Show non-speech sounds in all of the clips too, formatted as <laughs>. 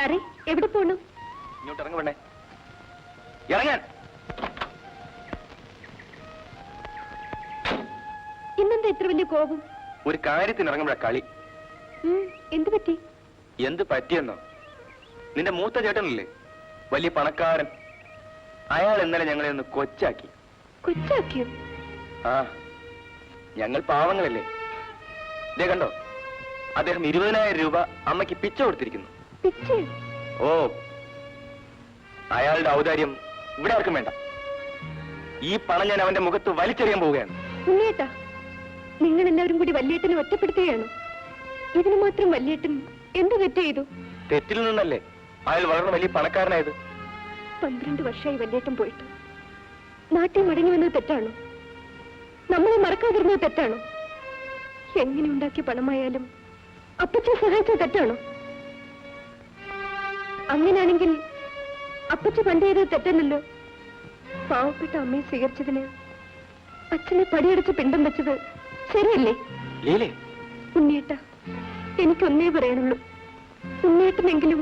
സാറേ എവിടെ പോണു? ഇങ്ങോട്ട് ഇറങ്ങ പെണ്ണേ. ഇറങ്ങാൻ. ഇന്നെന്താ ഇത്ര വലിയ കോപം? ഒരു കാര്യത്തിന് ഇറങ്ങുമ്പോഴ കളി. എന്ത് പറ്റി? എന്ത് പറ്റിയെന്നോ? നിന്റെ മൂത്ത ചേട്ടനല്ലേ? വലിയ പണക്കാരൻ. അയാൾ ഇന്നലെ ഞങ്ങളെ ഒന്ന് കൊച്ചാക്കി. കൊച്ചാക്കിയോ? ആ ഞങ്ങൾ പാവങ്ങളല്ലേ? ദേ കണ്ടോ? അദ്ദേഹം ഇരുപതിനായിരം രൂപ അമ്മയ്ക്ക് പിച്ച കൊടുത്തിരിക്കുന്നു. ഓ അയാളുടെ ഔദാര്യം ഇവിടെ ആർക്കും വേണ്ട. ഈ പണം ഞാൻ അവന്റെ മുഖത്ത് വലിച്ചെറിയാൻ പോവുകയാണ്. ഉണ്ണിയേട്ടാ നിങ്ങൾ എല്ലാവരും കൂടി വല്യേട്ടനെ ഒറ്റപ്പെടുത്തുകയാണ്. ഇതിന് മാത്രം വല്യേട്ടൻ എന്ത് തെറ്റ് ചെയ്തു? തെറ്റിൽ നിന്നല്ലേ? അയാൾ വളർന്ന വലിയ പണക്കാരനായത്. പന്ത്രണ്ട് വർഷമായി വല്യേട്ടൻ പോയിട്ട്. നാട്ടിൽ മടങ്ങി വന്നത് തെറ്റാണോ? നമ്മളെ മറക്കാതിരുന്നത് തെറ്റാണോ? എങ്ങനെ ഉണ്ടാക്കിയ പണമായാലും അപ്പച്ചൻ സഹായിച്ചത് തെറ്റാണോ? അങ്ങനെയാണെങ്കിൽ അപ്പച്ച പണ്ട് ചെയ്തത് തെറ്റല്ലല്ലോ പാവപ്പെട്ട അമ്മയെ സ്വീകരിച്ചതിന് അച്ഛനെ പടിയടച്ച് പിണ്ടം വെച്ചത് ശരിയല്ലേ? ലീലേ. ഉണ്ണിയേട്ട എനിക്കൊന്നേ പറയാനുള്ളൂ ഉണ്ണിയേട്ടനെങ്കിലും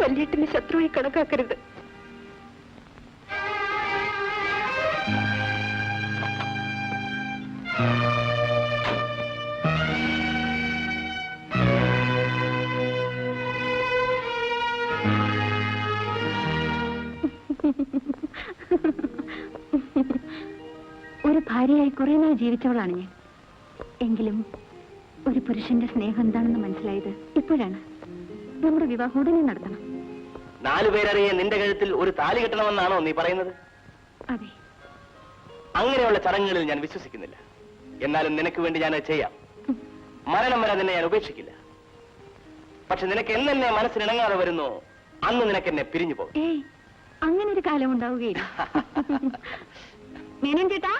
വല്യേട്ടനെ ശത്രുവായി കണക്കാക്കരുത്. ഒരു ഭാര്യയായി കുറെ നാൾ ജീവിച്ചവളാണ് ഞാൻ. എങ്കിലും ഒരു പുരുഷന്റെ സ്നേഹം എന്താണെന്ന് മനസ്സിലായത് ഇപ്പോഴാണ്. നമ്മുടെ വിവാഹം ഉടനെ നടത്തണം. നാലു പേരറിയെ നിന്റെ കഴുത്തിൽ ഒരു താലി കെട്ടണമെന്നാണോ നീ പറയുന്നത്? അതെ. അങ്ങനെയുള്ള ചടങ്ങുകളിൽ ഞാൻ വിശ്വസിക്കുന്നില്ല. എന്നാലും നിനക്ക് വേണ്ടി ഞാൻ ചെയ്യാം. മരണം വരെ നിന്നെ ഞാൻ ഉപേക്ഷിക്കില്ല. പക്ഷെ നിനക്ക് എന്നെ മനസ്സിനിണങ്ങാതെ വരുന്നു അന്ന് നിനക്ക് എന്നെ പിരിഞ്ഞു പോകും. അങ്ങനെ ഒരു കാലം ഉണ്ടാവുകയില്ല. <laughs> മേനൻ ചേട്ടാ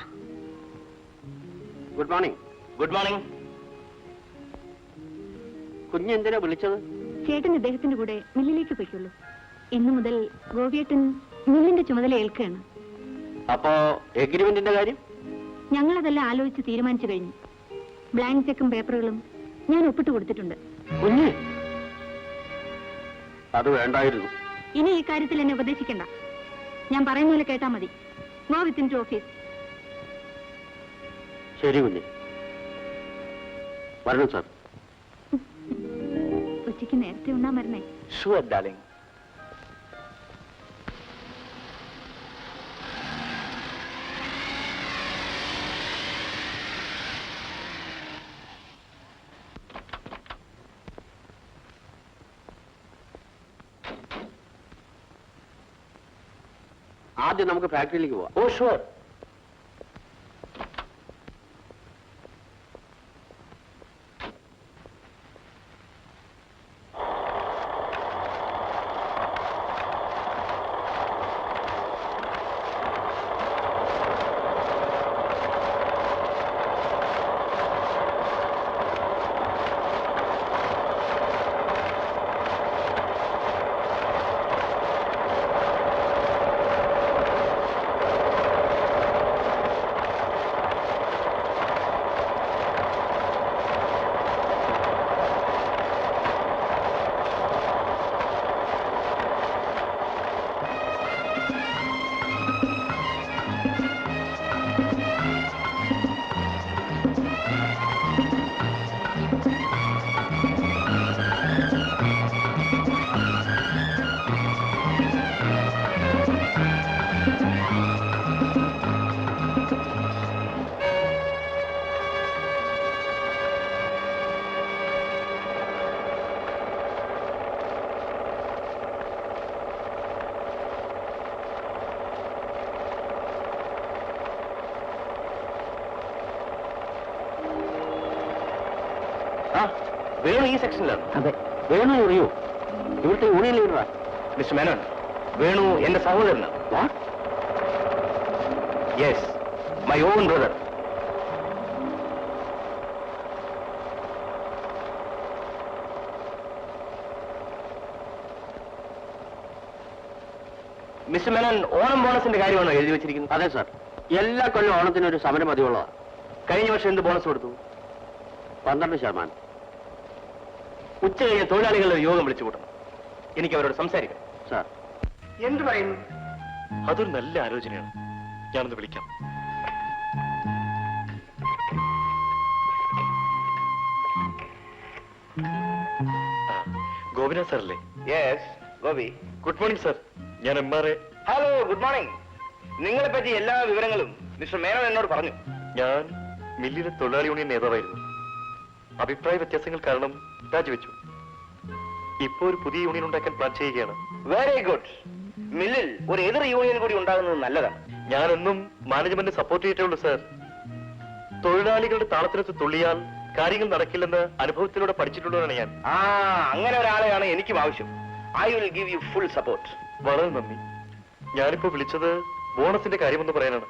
ഗുഡ് മോർണിംഗ് ഗുഡ് മോർണിംഗ് കുഞ്ഞ് എന്തിനാ വിളിച്ചത്? ചേട്ടൻ ഇദ്ദേഹത്തിന്റെ കൂടെ മില്ലിലേക്ക് പോയിക്കുള്ളൂ. ഇന്നു മുതൽ ഗോപിയേട്ടൻ മില്ലിന്റെ ചുമതല ഏൽക്കുകയാണ്. അപ്പോ എഗ്രിമെന്റിന്റെ കാര്യം? ഞങ്ങളതെല്ലാം ആലോചിച്ച് തീരുമാനിച്ചു കഴിഞ്ഞു. ബ്ലാങ്ക് ചെക്കും പേപ്പറുകളും ഞാൻ ഒപ്പിട്ട് കൊടുത്തിട്ടുണ്ട്. കുഞ്ഞ്! അത് വേണ്ടായിരുന്നു. ഇനി ഈ കാര്യത്തിൽ എന്നെ ഉപദേശിക്കണ്ട. ഞാൻ പറയുന്ന പോലെ കേട്ടാ മതി. Go within to office. ശരി കുഞ്ഞ് വരണം സാർ ഉച്ചയ്ക്ക് നേരത്തെ ഉണ്ണാൻ മരണേ ഷുവർ ഡാർലിംഗ് ആദ്യം നമുക്ക് ഫാക്ടറിയിലേക്ക് പോവാം ഓ ഷുവർ ആ വേണു ഈ സെക്ഷനിലാണ്. അതെ. വേണു അറിയോ ഇവിടുത്തെ യൂണിയൻ ലീഡറാ. മിസ്റ്റർ മേനോൻ വേണു എന്റെ സഹോദരനാണ് yes my own brother mister Menon Onam ബോണസിന്റെ കാര്യമാണോ എഴുതി വെച്ചിരിക്കുന്നത്? അതെ സാർ. എല്ലാ കൊല്ലം ഓണത്തിന് ഒരു സമരം പതിവുള്ളതാ. കഴിഞ്ഞ വർഷം എന്ത് ബോണസ് കൊടുത്തു? പന്ത്രണ്ട് ശതമാനം. ഉച്ച കഴിഞ്ഞ് തൊഴിലാളികളുടെ യോഗം വിളിച്ചു കൂട്ടണം എനിക്ക് അവരോട് സംസാരിക്കണം സാർ. എന്ത് പറയുന്നു അതൊരു നല്ല ആലോചനയാണ്. ഞാനൊന്ന് വിളിക്കാം. ഗോപിന ഗോപിനാഥ് സാറല്ലേ? Yes Gopi. Good morning sir. ഞാൻ M R A. Hello good morning നിങ്ങളെ പറ്റി എല്ലാ വിവരങ്ങളും മിസ്റ്റർ മേനോൻ എന്നോട് പറഞ്ഞു. ഞാൻ മില്ലിലെ തൊഴിലാളി യൂണിയൻ നേതാവായിരുന്നു. അഭിപ്രായ വ്യത്യാസങ്ങൾ കാരണം രാജിവെച്ചു. ഇപ്പോ ഒരു പുതിയ യൂണിയൻ ഉണ്ടാക്കാൻ പ്ലാൻ ചെയ്യുകയാണ്. വെരി ഗുഡ് മില്ലിൽ ഒരു എതിർ യൂണിയൻ കൂടി ഉണ്ടാകുന്നത് നല്ലതാണ്. ഞാനെന്നും മാനേജ്മെന്റ് സപ്പോർട്ട് ചെയ്തിട്ടുള്ളൂ സാർ തൊഴിലാളികളുടെ താളത്തിനൊത്ത് തുള്ളിയാൽ കാര്യങ്ങൾ നടക്കില്ലെന്ന് അനുഭവത്തിലൂടെ പഠിച്ചിട്ടുള്ളതാണ് ഞാൻ. ആ അങ്ങനെ ഒരാളെയാണ് എനിക്കും ആവശ്യം. I will give you full support വളരെ നന്ദി. ഞാനിപ്പോ വിളിച്ചത് ബോണസിന്റെ കാര്യമെന്ന് പറയാനാണ്.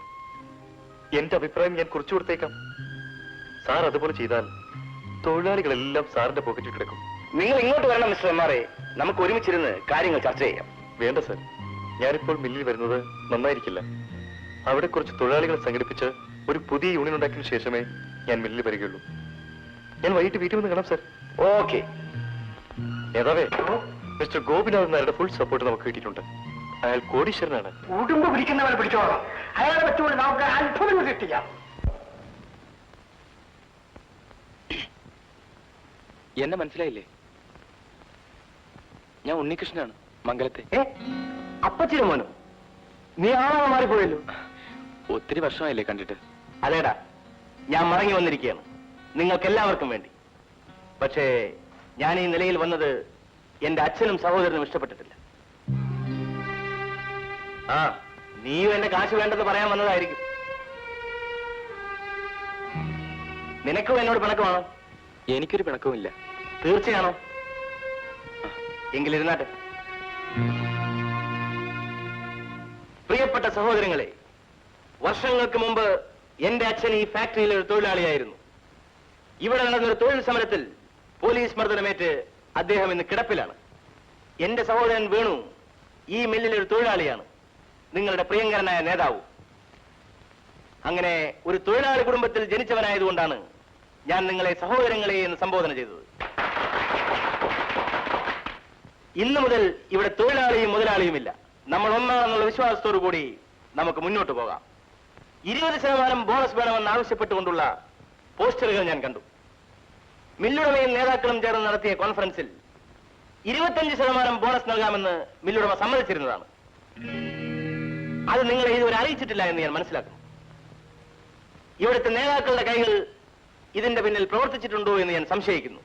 എന്റെ അഭിപ്രായം ഞാൻ കുറിച്ചു കൊടുത്തേക്കാം. സാർ അതുപോലെ ചെയ്താൽ തൊഴിലാളികളെല്ലാം സാറിന്റെ പോക്കറ്റിൽ കിടക്കും. നിങ്ങൾ ഇങ്ങോട്ട് വരണം മിസ്റ്റർ എം ആർ എ നമുക്ക് ഒരുമിച്ചിരുന്ന് കാര്യങ്ങൾ ചർച്ച ചെയ്യാം. വേണ്ട സാർ ഞാനിപ്പോൾ മില്ലിൽ വരുന്നത് നന്നായിരിക്കില്ല. അവിടെ കുറച്ച് തൊഴിലാളികളെ സംഘടിപ്പിച്ച് ഒരു പുതിയ യൂണിയൻ ഉണ്ടാക്കിയതിനു ശേഷമേ ഞാൻ മില്ലിൽ വരികയുള്ളൂ. ഞാൻ വൈകിട്ട് വീട്ടിൽ വന്ന് കാണാം സാർ ഓക്കെ നേതാവേ മിസ്റ്റർ ഗോപിനാഥ് നായരുടെ ഫുൾ സപ്പോർട്ട് നമുക്ക് കിട്ടിയിട്ടുണ്ട്. അയാൾ കോടീശ്വരനാണ്. കുടുംബം പിടിക്കുന്നവരെ പിടിച്ചോളാം. അയാളെ പറ്റുമ്പോൾ നമുക്ക് അത്ഭുതങ്ങൾ സൃഷ്ടിക്കാം. എന്നെ മനസ്സിലായില്ലേ? ഞാൻ ഉണ്ണികൃഷ്ണനാണ് മംഗലത്തെ. അപ്പച്ചിന് മോനോ. നീ ആളാണ് മാറിപ്പോയല്ലോ? ഒത്തിരി വർഷമായില്ലേ കണ്ടിട്ട്. അതേടാ ഞാൻ മടങ്ങി വന്നിരിക്കുകയാണ്. നിങ്ങൾക്ക് എല്ലാവർക്കും വേണ്ടി. പക്ഷേ ഞാൻ ഈ നിലയിൽ വന്നത് എന്റെ അച്ഛനും സഹോദരനും ഇഷ്ടപ്പെട്ടിട്ടില്ല. ആ നീയും എന്റെ കാശ് വേണ്ടെന്ന് പറയാൻ വന്നതായിരിക്കും. നിനക്കും എന്നോട് പിണക്കമാണോ? എനിക്കൊരു പിണക്കവുമില്ല. തീർച്ചയാണോ? എങ്കിലിരുന്നാട്ടെ. പ്രിയപ്പെട്ട സഹോദരങ്ങളെ വർഷങ്ങൾക്ക് മുമ്പ് എന്റെ അച്ഛൻ ഈ ഫാക്ടറിയിലെ ഒരു തൊഴിലാളിയായിരുന്നു. ഇവിടെ നടന്നൊരു തൊഴിൽ സമരത്തിൽ പോലീസ് മർദ്ദനമേറ്റ് അദ്ദേഹം ഇന്ന് കിടപ്പിലാണ്. എന്റെ സഹോദരൻ വേണു ഈ മില്ലിലെ ഒരു തൊഴിലാളിയാണ്. നിങ്ങളുടെ പ്രിയങ്കരനായ നേതാവ്. അങ്ങനെ ഒരു തൊഴിലാളി കുടുംബത്തിൽ ജനിച്ചവനായതുകൊണ്ടാണ് ഞാൻ നിങ്ങളെ സഹോദരങ്ങളെ എന്ന് സംബോധന ചെയ്തത്. ഇന്നു മുതൽ ഇവിടെ തൊഴിലാളിയും മുതലാളിയുമില്ല നമ്മൾ ഒന്നാണെന്നുള്ള വിശ്വാസത്തോടു കൂടി നമുക്ക് മുന്നോട്ട് പോകാം. ഇരുപത് ശതമാനം ബോണസ് വേണമെന്ന് ആവശ്യപ്പെട്ടുകൊണ്ടുള്ള പോസ്റ്ററുകൾ ഞാൻ കണ്ടു. മില്ലുടമയും നേതാക്കളും ചേർന്ന് നടത്തിയ കോൺഫറൻസിൽ ഇരുപത്തഞ്ച് ശതമാനം ബോണസ് നൽകാമെന്ന് മില്ലുടമ സമ്മതിച്ചിരുന്നതാണ്. അത് നിങ്ങളെ ഇതുവരെ അറിയിച്ചിട്ടില്ല എന്ന് ഞാൻ മനസ്സിലാക്കുന്നു. ഇവിടുത്തെ നേതാക്കളുടെ കൈകൾ ഇതിന്റെ പിന്നിൽ പ്രവർത്തിച്ചിട്ടുണ്ടോ എന്ന് ഞാൻ സംശയിക്കുന്നു.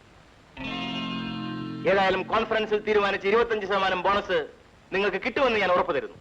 ഏതായാലും കോൺഫറൻസിൽ തീരുമാനിച്ച ഇരുപത്തഞ്ച് ശതമാനം ബോണസ് നിങ്ങൾക്ക് കിട്ടുമെന്ന് ഞാൻ ഉറപ്പു തരുന്നു.